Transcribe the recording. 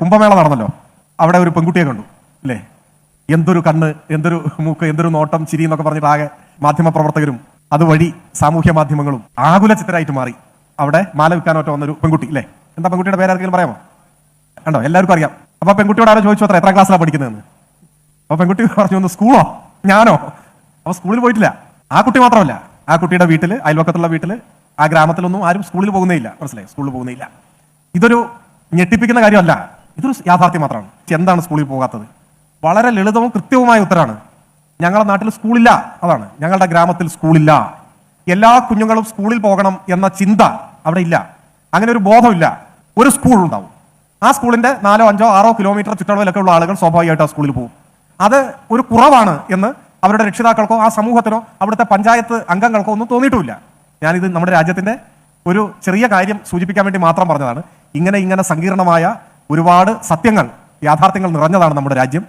കുംഭമേള നടന്നല്ലോ. അവിടെ ഒരു പെൺകുട്ടിയെ കണ്ടു അല്ലേ? എന്തൊരു കണ്ണ് എന്തൊരു മൂക്ക് എന്തൊരു നോട്ടം ചിരി എന്നൊക്കെ പറഞ്ഞിട്ട് ആകെ മാധ്യമ പ്രവർത്തകരും അതുവഴി സാമൂഹ്യ മാധ്യമങ്ങളും ആകുല ചിത്രമായിട്ട് മാറി. അവിടെ മാല വിൽക്കാനോട്ട് വന്നൊരു പെൺകുട്ടി അല്ലേ? എന്താ പെൺകുട്ടിയുടെ പേരാർക്കെങ്കിലും പറയാമോ? കണ്ടോ? എല്ലാവർക്കും അറിയാം. അപ്പൊ പെൺകുട്ടിയോട് ആരോ ചോദിച്ചു അത്ര എത്ര ക്ലാസ്സിലാണ് പഠിക്കുന്നതെന്ന്? അപ്പൊ പെൺകുട്ടി പറഞ്ഞു ഒന്ന് സ്കൂളോ? ഞാനോ? അപ്പൊ സ്കൂളിൽ പോയിട്ടില്ല. ആ കുട്ടി മാത്രമല്ല. ആ കുട്ടിയുടെ വീട്ടിൽ അയൽവക്കത്തുള്ള വീട്ടിൽ ആ ഗ്രാമത്തിലൊന്നും ആരും സ്കൂളിൽ പോകുന്നേ ഇല്ല. മനസ്സിലായി? സ്കൂളിൽ പോകുന്നേ ഇല്ല. ഇതൊരു ഞെട്ടിപ്പിക്കുന്ന കാര്യമല്ല. ഇതൊരു യാഥാർത്ഥ്യം മാത്രമാണ്. എന്താണ് സ്കൂളിൽ പോകാത്തത്? വളരെ ലളിതവും കൃത്യവുമായ ഉത്തരമാണ് ഞങ്ങളുടെ നാട്ടിൽ സ്കൂളില്ല അതാണ്. ഞങ്ങളുടെ ഗ്രാമത്തിൽ സ്കൂളില്ല എല്ലാ കുഞ്ഞുങ്ങളും സ്കൂളിൽ പോകണം എന്ന ചിന്ത അവിടെ ഇല്ല. അങ്ങനെ ഒരു ബോധമില്ല. ഒരു സ്കൂൾ ഉണ്ടാവും. ആ സ്കൂളിന്റെ നാലോ അഞ്ചോ ആറോ കിലോമീറ്റർ ചുറ്റളവിലൊക്കെ ഉള്ള ആളുകൾ സ്വാഭാവികമായിട്ട് ആ സ്കൂളിൽ പോകും. അത് ഒരു കുറവാണ് എന്ന് അവരുടെ രക്ഷിതാക്കൾക്കോ ആ സമൂഹത്തിനോ അവിടുത്തെ പഞ്ചായത്ത് അംഗങ്ങൾക്കോ ഒന്നും തോന്നിയിട്ടുമില്ല. ഞാനിത് നമ്മുടെ രാജ്യത്തിന്റെ ഒരു ചെറിയ കാര്യം സൂചിപ്പിക്കാൻ വേണ്ടി മാത്രം പറഞ്ഞതാണ്. ഇങ്ങനെ ഇങ്ങനെ സങ്കീർണമായ ഒരുപാട് സത്യങ്ങൾ യാഥാർത്ഥ്യങ്ങൾ നിറഞ്ഞതാണ് നമ്മുടെ രാജ്യം.